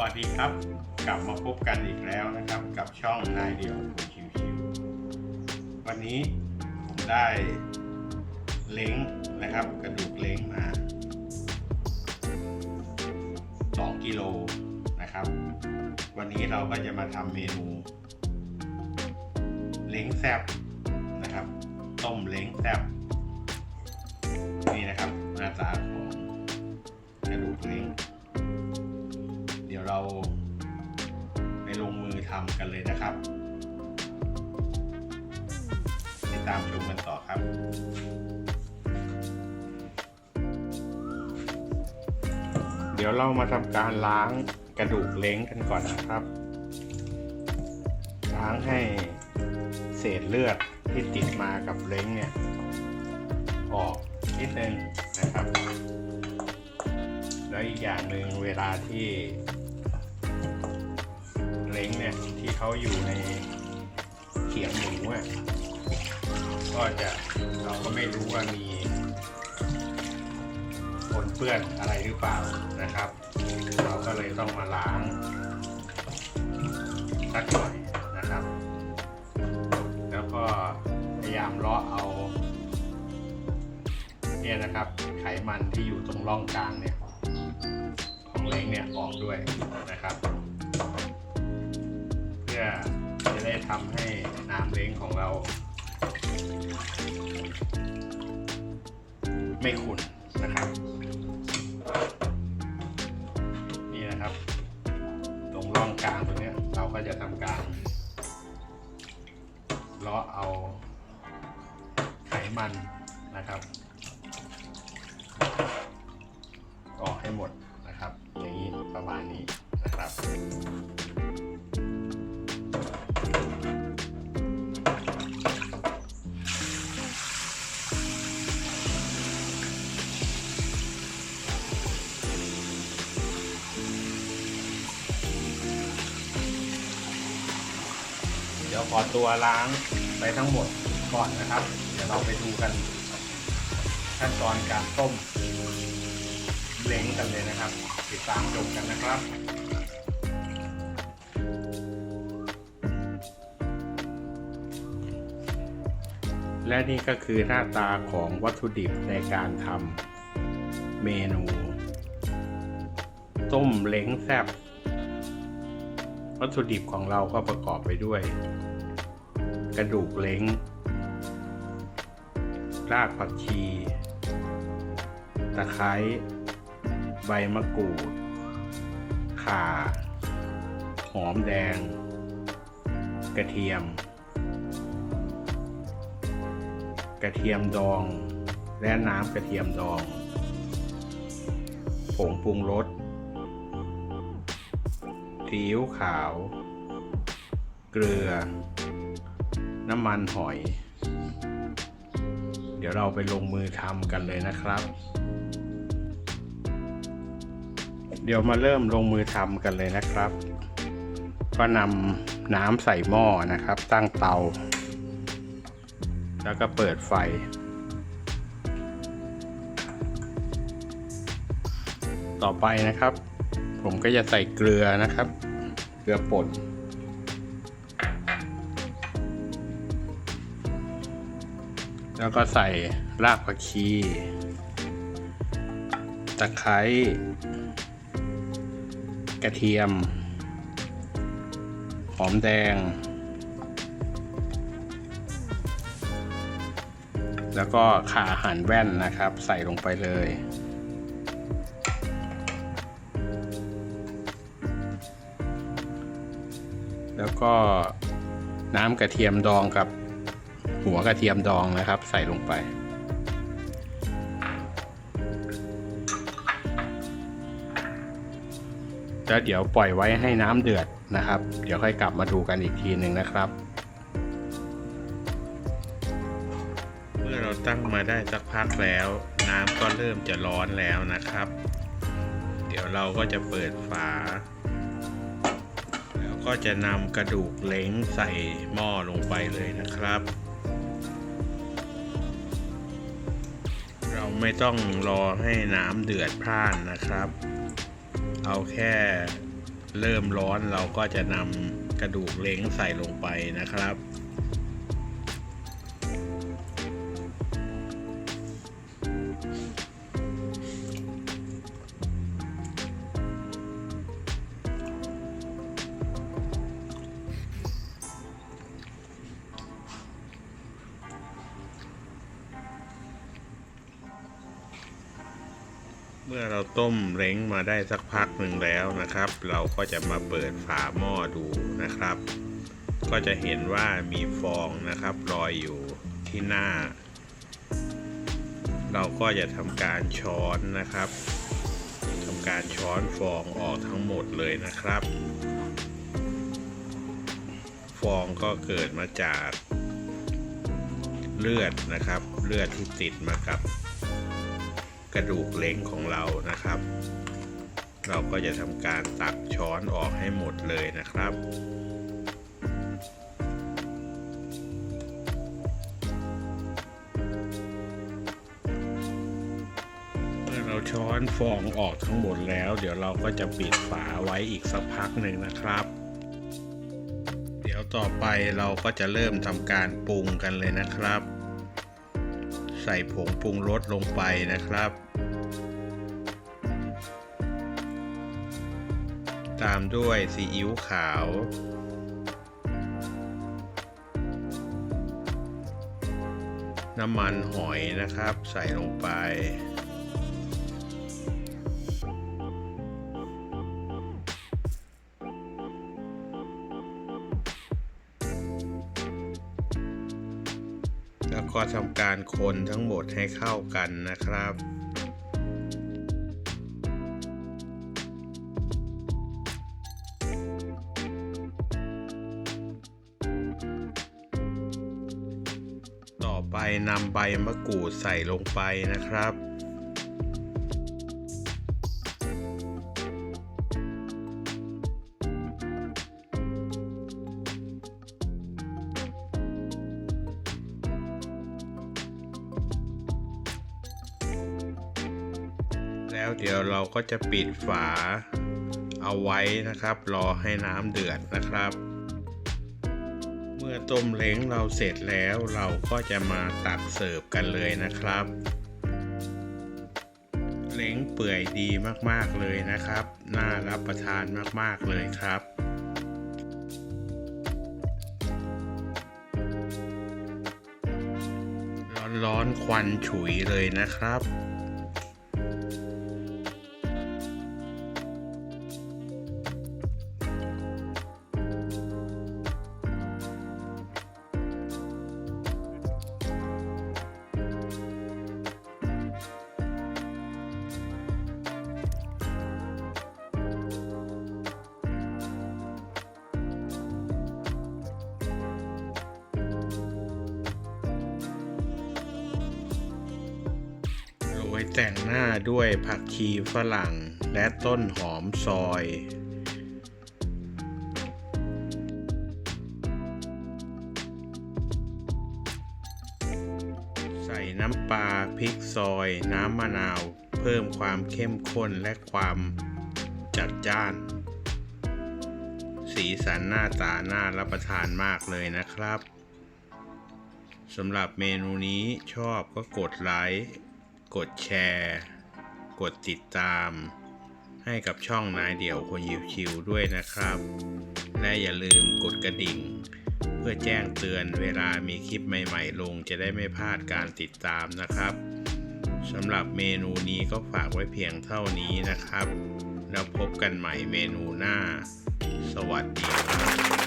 วัสดีครับ กลับมาพบกันอีกแล้วนะครับ กับช่องนายเดียวคนชิวๆวันนี้ผมได้เล้งนะครับ กระดูกเล้งมา 2 กิโลนะครับ วันนี้เราก็จะมาทำเมนู เล้งแซบนะครับ ต้มเล้งแซบนี่นะครับหน้าตาของกระดูกเล้ง เราไปลงมือทำกันเลยนะครับติดตามชมกันต่อครับเดี๋ยวเรามาทำการล้างกระดูกเล้งกันก่อนนะครับ ล้างให้เศษเลือดที่ติดมากับเล้งเนี่ย ออกนิดนึงนะครับ แล้วอีกอย่างหนึ่งเวลาที่ เขาอยู่ในเขียงหมูอะก็จะเราก็ไม่รู้ว่ามีปนเปื้อนอะไรหรือเปล่านะครับ เราก็เลยต้องมาล้างสักหน่อยนะครับ แล้วก็พยายามเลาะเอา เนี่ยนะครับ ไขมันที่อยู่ตรงร่องกลางเนี่ย ของเล้งเนี่ยออกด้วยนะครับ พื่อจะได้ทำให้น้ำเล้งของเรา ไม่ขุ่นนะครับ นี่นะครับ ตรงร่องกลางตรงนี้เราก็จะทำการเลาะเอาไขมันนะครับ ออกให้หมดนะครับ อย่างนี้ประมาณนี้นะครับ ขอตัวล้างไปทั้งหมดก่อนนะครับ เดี๋ยวเราไปดูกัน ขั้นตอนการต้มเล้งกันเลยนะครับ ติดตามชมกันนะครับและนี่ก็คือหน้าตาของวัตถุดิบในการทำเมนู ต้มเล้งแซบวัตถุดิบของเราก็ประกอบไปด้วย กระดูกเล้ง รากผักชี ตะไคร้ ใบมะกรูด ข่า หอมแดง กระเทียม กระเทียมดอง และน้ำกระเทียมดอง ผงปรุงรสซีอิ๊วขาว เกลือ น้ำมันหอย เดี๋ยวเราไปลงมือทำกันเลยนะครับ เดี๋ยวมาเริ่มลงมือทำกันเลยนะครับ ก็นำน้ำใส่หม้อนะครับ ตั้งเตา แล้วก็เปิดไฟต่อไปนะครับ ผมก็จะใส่เกลือนะครับ เกลือป่น แล้วก็ใส่รากผักชี ตะไคร้ กระเทียม หอมแดง แล้วก็ข่าหั่นแว่นนะครับ ใส่ลงไปเลยแล้วก็น้ำกระเทียมดองกับ หัวกระเทียมดองนะครับ ใส่ลงไป แล้วเดี๋ยวปล่อยไว้ให้น้ำเดือดนะครับ เดี๋ยวค่อยกลับมาดูกันอีกทีหนึ่งนะครับ เมื่อเราตั้งมาได้สักพักแล้ว น้ำก็เริ่มจะร้อนแล้วนะครับ เดี๋ยวเราก็จะเปิดฝาแล้วก็จะนำกระดูกเล้งใส่หม้อลงไปเลยนะครับ ไม่ต้องรอให้น้ำเดือดพร่านนะครับ เอาแค่เริ่มร้อนเราก็จะนำกระดูกเล้งใส่ลงไปนะครับ เมื่อเราต้มเล้งมาได้สักพักหนึ่งแล้วนะครับ เราก็จะมาเปิดฝาหม้อดูนะครับ ก็จะเห็นว่ามีฟองนะครับลอยอยู่ที่หน้า เราก็จะทำการช้อนนะครับทำการช้อนฟองออกทั้งหมดเลยนะครับ ฟองก็เกิดมาจากเลือดนะครับ เลือดที่ติดมากับ กระดูกเล้งของเรานะครับ เราก็จะทำการตักช้อนออกให้หมดเลยนะครับเมื่อเราช้อนฟองออกทั้งหมดแล้ว เดี๋ยวเราก็จะปิดฝาไว้อีกสักพักหนึ่งนะครับ เดี๋ยวต่อไปเราก็จะเริ่มทำการปรุงกันเลยนะครับ ใส่ผงปรุงรสลงไปนะครับ ตามด้วยซีอิ๊วขาว น้ำมันหอยนะครับ ใส่ลงไป ก็ทำการคนทั้งหมดให้เข้ากันนะครับ ต่อไปนำใบมะกรูดใส่ลงไปนะครับ แล้วเดี๋ยวเราก็จะปิดฝาเอาไว้นะครับ รอให้น้ำเดือดนะครับ เมื่อต้มเล้งเราเสร็จแล้วเราก็จะมาตักเสิร์ฟกันเลยนะครับ เล้งเปื่อยดีมากๆเลยนะครับ น่ารับประทานมากๆเลยครับร้อนๆควันฉุยเลยนะครับ แต่งหน้าด้วยผักชีฝรั่งและต้นหอมซอย ใส่น้ำปลาพริกซอย น้ำมะนาว เพิ่มความเข้มข้นและความจัดจ้าน สีสันหน้าตาน่ารับประทานมากเลยนะครับสำหรับเมนูนี้ชอบก็กดไลค์ กดแชร์ กดติดตาม ให้กับช่องนายเดี่ยวคนยิวชิวด้วยนะครับ และอย่าลืมกดกระดิ่ง เพื่อแจ้งเตือนเวลามีคลิปใหม่ๆ ลงจะได้ไม่พลาดการติดตามนะครับสำหรับเมนูนี้ก็ฝากไว้เพียงเท่านี้นะครับ แล้วพบกันใหม่เมนูหน้า สวัสดีครับ